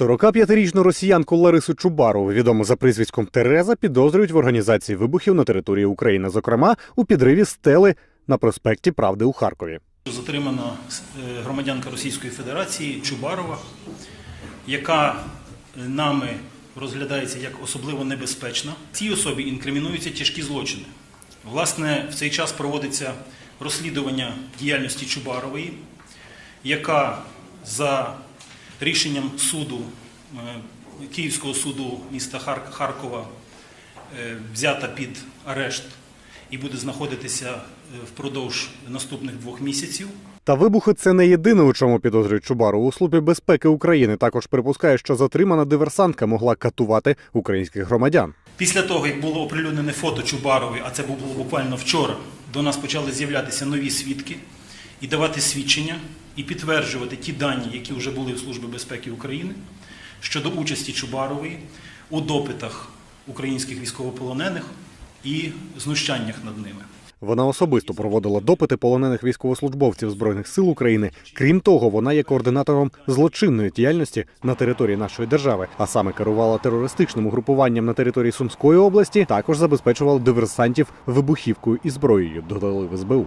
45-річну росіянку Ларису Чубарову, відому за прізвиськом Тереза, підозрюють в організації вибухів на території України, зокрема у підриві стели на проспекті Правди у Харкові. Затримана е, громадянка Російської Федерації Чубарова, яка е, нами розглядається як особливо небезпечна. Цій особі інкримінуються тяжкі злочини. Власне, в цей час проводиться розслідування діяльності Чубарової, яка за рішенням суду е, Київського суду міста Хар- Харкова е, взята під арешт і буде знаходитися е, впродовж наступних двох місяців. Та вибухи це не єдине, у чому підозрюють Чубарову. У службі безпеки України також припускає, що затримана диверсантка могла катувати українських громадян. Після того, як було оприлюднене фото Чубарової, а це було буквально вчора, до нас почали з'являтися нові свідки і давати свідчення, і підтверджувати ті дані, які вже були в Службі безпеки України щодо участі Чубарової у допитах українських військовополонених і знущаннях над ними. Вона особисто проводила допити полонених військовослужбовців збройних сил України. Крім того, вона є координатором злочинної діяльності на території нашої держави, а саме керувала терористичним угрупуванням на території Сумської області. Також забезпечувала диверсантів вибухівкою і зброєю. Додали в СБУ.